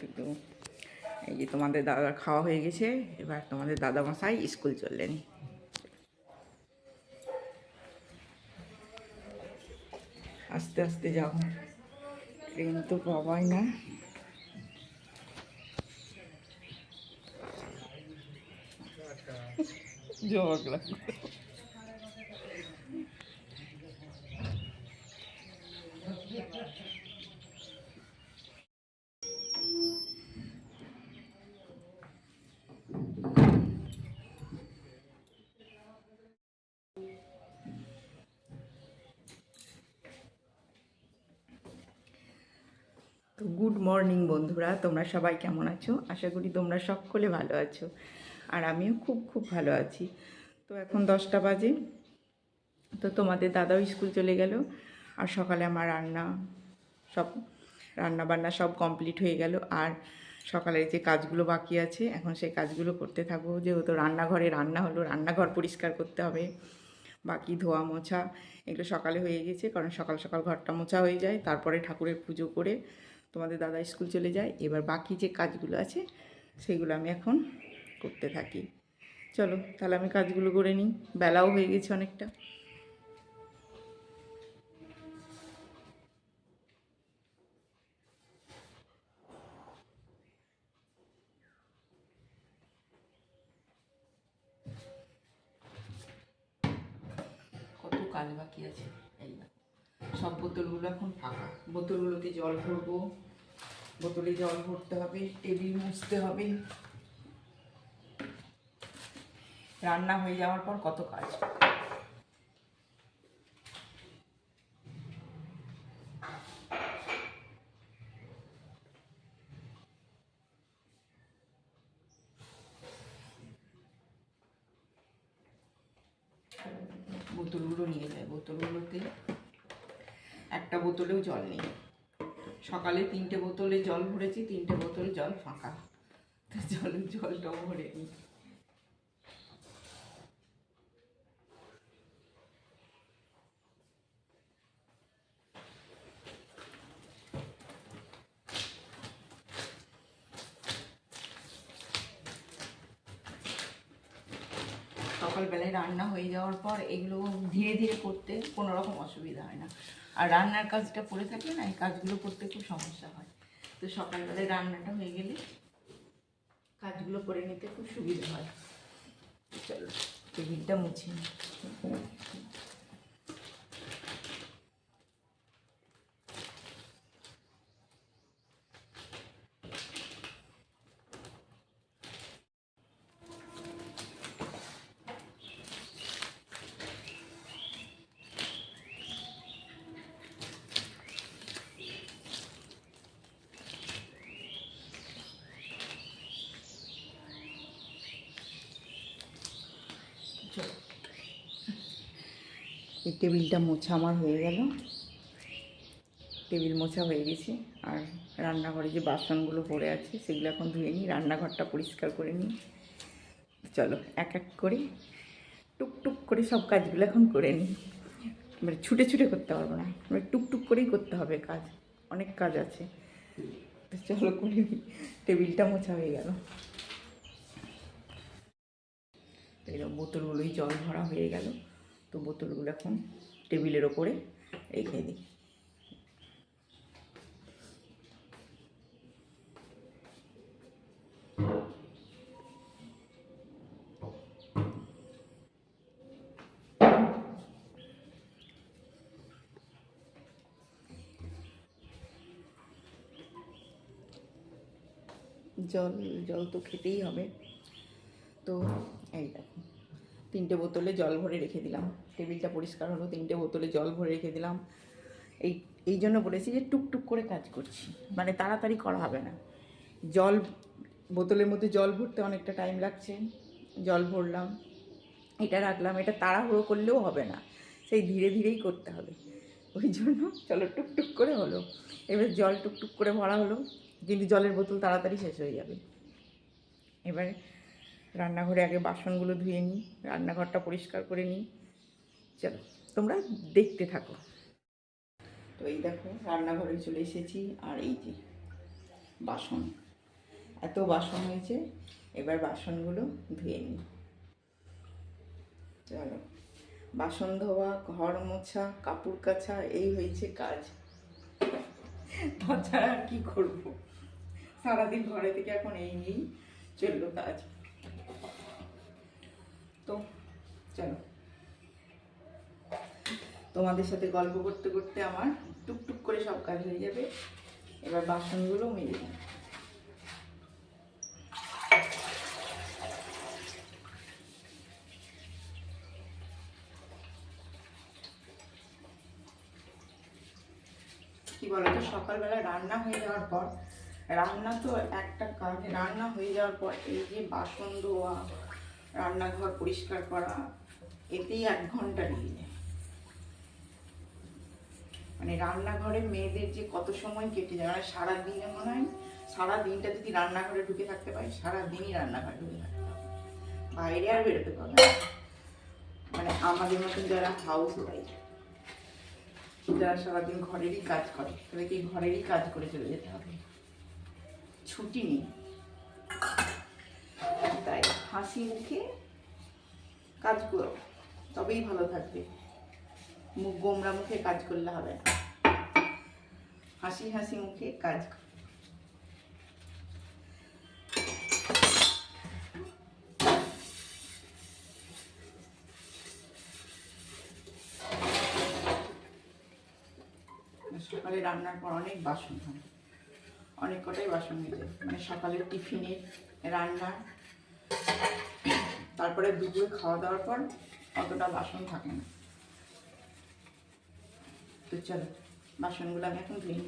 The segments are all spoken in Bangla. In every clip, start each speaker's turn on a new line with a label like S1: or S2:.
S1: কিন্তু এই যে তোমাদের দাদার খাওয়া হয়ে গেছে, এবার তোমাদের দাদা মশাই স্কুল চললেন। আস্তে আস্তে যাও। ট্রেন তো পাবাই না। জবাক লাগবে তো গুড মর্নিং বন্ধুরা, তোমরা সবাই কেমন আছো? আশা করি তোমরা সকলে ভালো আছো আর আমিও খুব খুব ভালো আছি। তো এখন দশটা বাজে, তো তোমাদের দাদাও স্কুল চলে গেল আর সকালে আমার রান্না সব, রান্না বান্না সব কমপ্লিট হয়ে গেল আর সকালের যে কাজগুলো বাকি আছে, এখন সেই কাজগুলো করতে থাকব। যেহেতু রান্নাঘরে রান্না হলো, রান্নাঘর পরিষ্কার করতে হবে, বাকি ধোয়া মোছা এগুলো সকালে হয়ে গেছে, কারণ সকাল সকাল ঘরটা মোছা হয়ে যায়, তারপরে ঠাকুরের পুজো করে তোমাদের দাদা স্কুল চলে যায়। এবার বাকি যে কাজগুলো আছে, সেগুলো আমি এখন করতে থাকি। চলো, তাহলে আমি কাজগুলো করে নিই। বেলাও হয়ে গেছে অনেকটা। কত কাজ বাকি আছে? এই। সব বোতলগুলো এখন ফাঁকা। বোতলগুলোতে জল ভরবো। বোতলে জল ভরতে হবে, টেবিল মুছতে হবে। রান্না হয়ে যাওয়ার পর কত কাজ। বোতলগুলো নিয়ে যায়। বোতলগুলোতে একটা বোতলেও জল নেই। সকালে তিনটে বোতলে জল ভরেছি, তিনটে বোতলে জল ফাঁকা। তো জল, জলটাও ভরে নিই সকালবেলায় রান্না হয়ে যাওয়ার পর এগুলো ধীরে ধীরে করতে কোনো রকম অসুবিধা হয় না। আর রান্নার কাজটা পড়ে থাকলে না, এই কাজগুলো করতে খুব সমস্যা হয় তো সকালবেলায় রান্নাটা হয়ে গেলে কাজগুলো করে নিতে খুব সুবিধা হয় চলো, টেবিলটা মুছে নিই। চলো এই টেবিলটা মোছা আমার হয়ে গেল। টেবিল মোছা হয়ে গেছে। আর রান্নাঘরে যে বাসনগুলো পড়ে আছে, সেগুলো এখন ধুয়ে নিই। রান্নাঘরটা পরিষ্কার করে নিই। চলো, এক এক করে টুকটুক করে সব কাজগুলো এখন করে নিই। মানে ছুটে ছুটে করতে পারব না। মানে টুকটুক করেই করতে হবে কাজ। অনেক কাজ আছে। চলো করে। টেবিলটা মোছা হয়ে গেল তো এরকম বোতলগুলোই জল ভরা হয়ে গেল। তো বোতলগুলো এখন টেবিলের ওপরে রেখে দিই। জল জল তো খেতেই হবে। তো এই দেখো। তিনটে বোতলে জল ভরে রেখে দিলাম। টেবিলটা পরিষ্কার হলো, তিনটে বোতলে জল ভরে রেখে দিলাম। এই এই জন্য বলেছি যে টুকটুক করে কাজ করছি মানে তাড়াতাড়ি করা হবে না। জল, বোতলের মধ্যে জল ভরতে অনেকটা টাইম লাগছে, জল ভরলাম, এটা রাখলাম, এটা তাড়াহুড়ো করলেও হবে না, সেই ধীরে ধীরেই করতে হবে। ওই জন্য চলো টুকটুক করে হলো। এবার জল টুকটুক করে ভরা হলো, কিন্তু জলের বোতল তাড়াতাড়ি শেষ হয়ে যাবে। এবারে রান্নাঘরে আগে বাসনগুলো ধুয়ে নিই, রান্নাঘরটা পরিষ্কার করে নিই। চলো, তোমরা দেখতে থাকো। তো এই দেখো, রান্নাঘরে চলে এসেছি, আর এই যে বাসন। এত বাসন হয়েছে, এবার বাসনগুলো ধুয়ে নিই। চলো, বাসন ধোয়া, ঘর মোছা, কাপড় কাচা, এই হয়েছে কাজ। তাছাড়া আর কি করব? সারাদিন ঘরে থেকে এখন এই নিয়েই চলল কাজ। তো, চলো। তোমাদের সাথে গল্প করতে করতে আমার টুকটুক করে সব কাজ হয়ে যাবে। এবার বাসনগুলো দিই কি বলতো, সকালবেলা রান্না হয়ে যাওয়ার পর, রান্না তো একটা কাজ, রান্না হয়ে যাওয়ার পর এই যে বাসন ধোয়া রান্নাঘর পরিষ্কার করা, এতেই এক ঘণ্টা লেগে যায়। মানে রান্নাঘরে মেয়েদের যে কত সময় কেটে যায় মানে সারাদিনে মনে হয় সারা দিনটা যদি রান্নাঘরে ঢুকে থাকতে পারি, সারাদিনই রান্নাঘরে ঢুকে থাকতে বাইরে আর বেরোতে পারবে না। মানে আমাদের মতন যারা হাউস ওয়াইফ যারা সারাদিন ঘরেরই কাজ করে, তাদেরকে ঘরেরই কাজ করে চলে যেতে হবে। ছুটি নেই। তাই। হাসি মুখে কাজ করো, তবেই ভালো থাকবে। মুখ গোমরা মুখে কাজ করলে হবে না। হাসি হাসি মুখে কাজ। সকালে রান্নার পর অনেক বাসন হয় অনেক কটাই বাসন হয়ে যায় মানে সকালের টিফিনের রান্না তারপরে দুপুরে খাওয়া দাওয়ার পর অতটা বাসন থাকে না। তো চলো, বাসনগুলো আমি এখন নিই।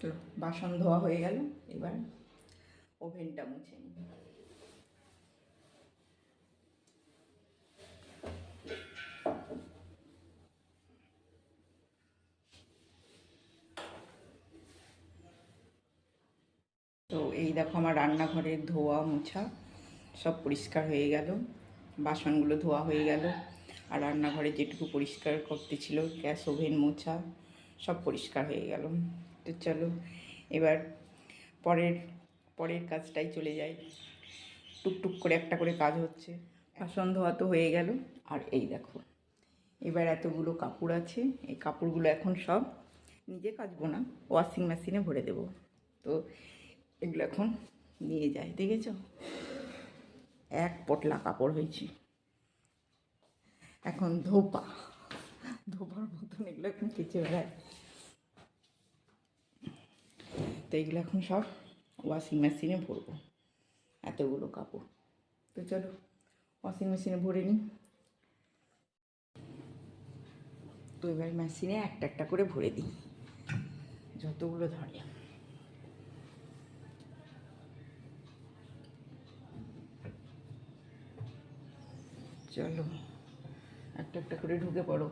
S1: চলো বাসন ধোয়া হয়ে গেল, এবার ওভেনটা মুছে নিই। তো এই দেখো আমার রান্নাঘরের ধোয়া মোছা। সব পরিষ্কার হয়ে গেল, বাসনগুলো ধোয়া হয়ে গেল, আর রান্নাঘরে যেটুকু পরিষ্কার করতে ছিল, গ্যাস ওভেন মোছা, সব পরিষ্কার হয়ে গেল। তো চলো, এবার পরের পরের কাজটাই চলে যাই। টুকটুক করে একটা করে কাজ হচ্ছে। বাসন ধোয়া তো হয়ে গেল, আর এই দেখো, এবার এতগুলো কাপড় আছে, এই কাপড়গুলো এখন সব নিজে কাচবো না ওয়াশিং মেশিনে ভরে দেবো। তো এগুলো এখন নিয়ে যায় দেখেছ? এক পটলা কাপড় হয়েছি। এখন ধোপা। ধোপার মতন এগুলো এখন কেচে বেড়ায়। তো এগুলো এখন সব ওয়াশিং মেশিনে ভরবো, এতগুলো কাপড়। তো চলো ওয়াশিং মেশিনে ভরে নিই। তো এবার মেশিনে একটা একটা করে ভরে দিই, যতগুলো ধরে। চলো, একটা একটা করে ঢুকে পড়ো।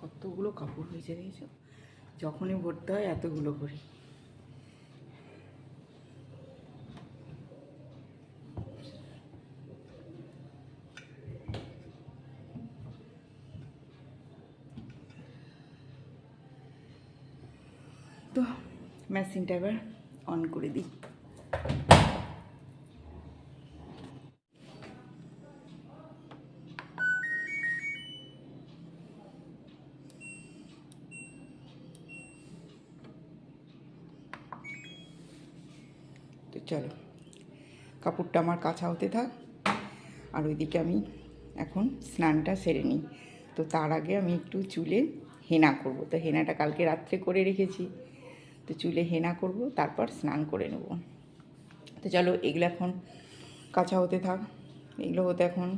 S1: কতগুলো কাপড় হয়েছে দেখেছ যখনই ভরতে হয় এতগুলো করে তো মেশিনটা এবার অন করে দিই। তো চলো, কাপড়টা আমার কাছা হতে থাক, আর ওইদিকে আমি এখন স্নানটা সেরে নিই। তো তার আগে আমি একটু চুলে হেনা করব। তো হেনাটা কালকে রাত্রে করে রেখেছি। তো চুলে হেনা করব তারপর স্নান করে নেব। তো চলো এগুলো এখন কাঁচা হতে থাক। এগুলো হতে এখন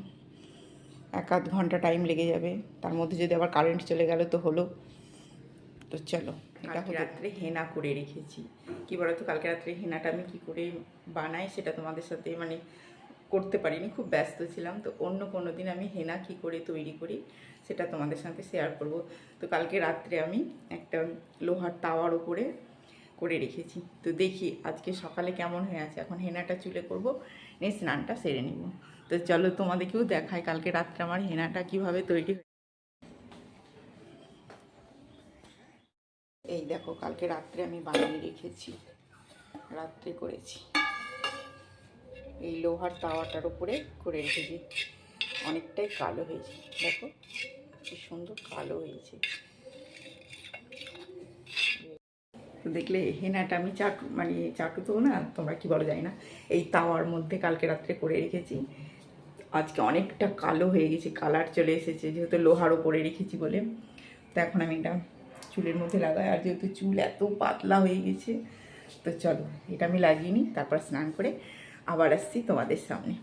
S1: এক আধ ঘণ্টা টাইম লেগে যাবে। তার মধ্যে যদি আবার কারেন্ট চলে গেল তো হলো। তো চলো এটা রাত্রে হেনা করে রেখেছি। কি বলতো কালকে রাত্রে হেনাটা আমি কি করে বানাই সেটা তোমাদের সাথে মানে করতে পারিনি খুব ব্যস্ত ছিলাম। তো অন্য কোনো দিন আমি হেনা কি করে তৈরি করি সেটা তোমাদের সাথে শেয়ার করব। তো কালকে রাত্রে আমি একটা লোহার তাওয়ার উপরে করে রেখেছি। তো দেখি আজকে সকালে কেমন হয়ে আছে। এখন হেনাটা চুলে করব, নিয়ে স্নানটা সেরে নিব। তো চলো তোমাদেরকেও দেখায় কালকে রাত্রে আমার হেনাটা কীভাবে তৈরি এই দেখো, কালকে রাত্রে আমি বানিয়ে রেখেছি, রাত্রে করেছি। এই লোহার তাওয়াটার উপরে করে রেখেছি। অনেকটাই কালো হয়েছে। দেখো, কি সুন্দর কালো হয়েছে। তো দেখলে হেনাটা আমি চাটু মানে চাটু তো না, তোমরা কি বলো জানি না। এই তাওয়ার মধ্যে কালকে রাত্রে করে রেখেছি। আজকে অনেকটা কালো হয়ে গেছে, কালার চলে এসেছে, যেহেতু লোহার ওপরে রেখেছি বলে। তো এখন আমি এটা চুলের মধ্যে লাগাই, আর যেহেতু চুল এত পাতলা হয়ে গেছে, তো চলো এটা আমি লাগিয়ে নিই, তারপর স্নান করে আবার আসছি তোমাদের সামনে।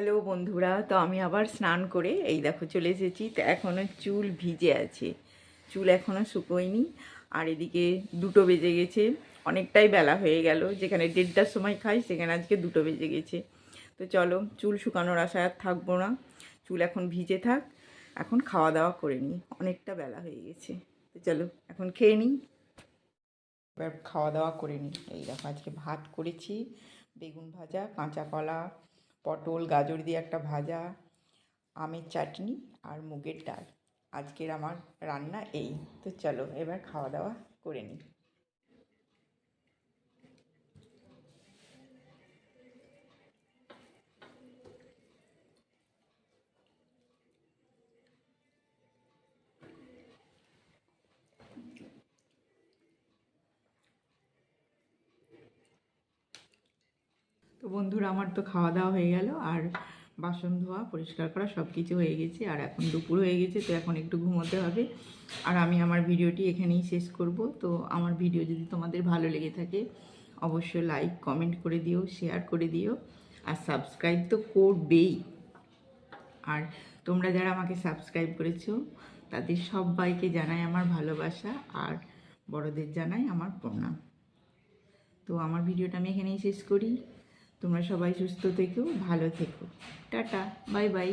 S1: হ্যালো বন্ধুরা, তো আমি আবার স্নান করে এই দেখো চলে এসেছি। তো এখনও চুল ভিজে আছে। চুল এখনও শুকোয়নি। আর এদিকে দুটো বেজে গেছে। অনেকটাই বেলা হয়ে গেল। যেখানে দেড়টার সময় খাই, সেখানে আজকে দুটো বেজে গেছে। তো চলো, চুল শুকানোর আশায় আর থাকব না। চুল এখন ভিজে থাক। এখন খাওয়া দাওয়া করে নিই। অনেকটা বেলা হয়ে গেছে। তো চলো, এখন খেয়ে নিই। এবার খাওয়া দাওয়া করে নিই। এই দেখো, আজকে ভাত করেছি। বেগুন ভাজা, কাঁচা কলা পটল, গাজর দিয়ে একটা ভাজা, আমের চাটনি আর মুগের ডাল। আজকের আমার রান্না এই। তো চলো, এবার খাওয়া দাওয়া করে নিই। বন্ধুরা, আমার তো খাওয়া দাওয়া হয়ে গেল আর বাসন ধোয়া, পরিষ্কার করা সব কিছু হয়ে গেছে। আর এখন দুপুর হয়ে গেছে, তো এখন একটু ঘুমোতে হবে। আর আমি আমার ভিডিওটি এখানেই শেষ করব। তো আমার ভিডিও যদি তোমাদের ভালো লেগে থাকে, অবশ্যই লাইক কমেন্ট করে দিও শেয়ার করে দিও। আর সাবস্ক্রাইব তো করবেই। আর তোমরা যারা আমাকে সাবস্ক্রাইব করেছ, তাদের সবাইকে জানাই আমার ভালোবাসা আর বড়দের জানাই আমার প্রণাম। তো আমার ভিডিওটা আমি এখানেই শেষ করি। তোমরা সবাই সুস্থ থেকো ভালো থেকো। Tata bye bye.